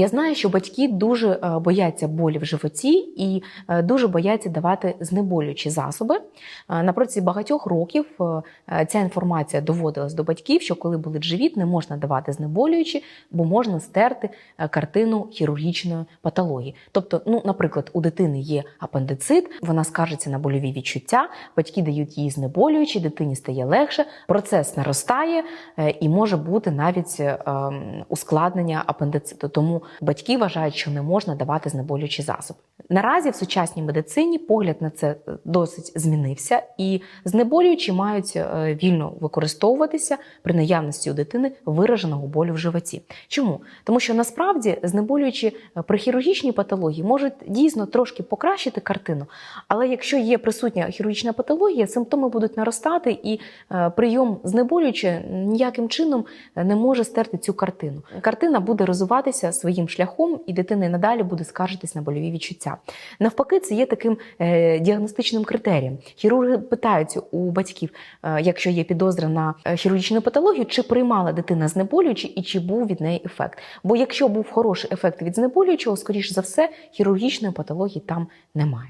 Я знаю, що батьки дуже е, бояться болі в животі і е, дуже бояться давати знеболюючі засоби. Е, На протязі багатьох років ця інформація доводилась до батьків, що коли болить живіт, не можна давати знеболюючі, бо можна стерти картину хірургічної патології. Тобто, ну, наприклад, у дитини є апендицит, вона скаржиться на больові відчуття, батьки дають їй знеболюючі, дитині стає легше, процес наростає і може бути навіть ем, ускладнення апендициту. Тому батьки вважають, що не можна давати знеболюючі засоби. Наразі в сучасній медицині погляд на це е, досить змінився, і знеболюючі мають е, вільно використовуватися при наявності у дитини вираженого болю в животі. Чому? Тому що насправді знеболюючі е, при хірургічній патології можуть дійсно трошки покращити картину, але якщо є присутня хірургічна патологія, симптоми будуть наростати, і прийом знеболюючи ніяким чином не може стерти цю картину. Картина буде розвиватися своїм шляхом, і дитина і надалі буде скаржитись на больові відчуття. Навпаки, це є таким е, діагностичним критерієм. Хірурги питаються у батьків, е, якщо є підозра на е, хірургічну патологію, чи приймала дитина знеболюючі і чи був від неї ефект. Бо якщо був хороший ефект від знеболюючого, скоріш за все, хірургічної патології там немає.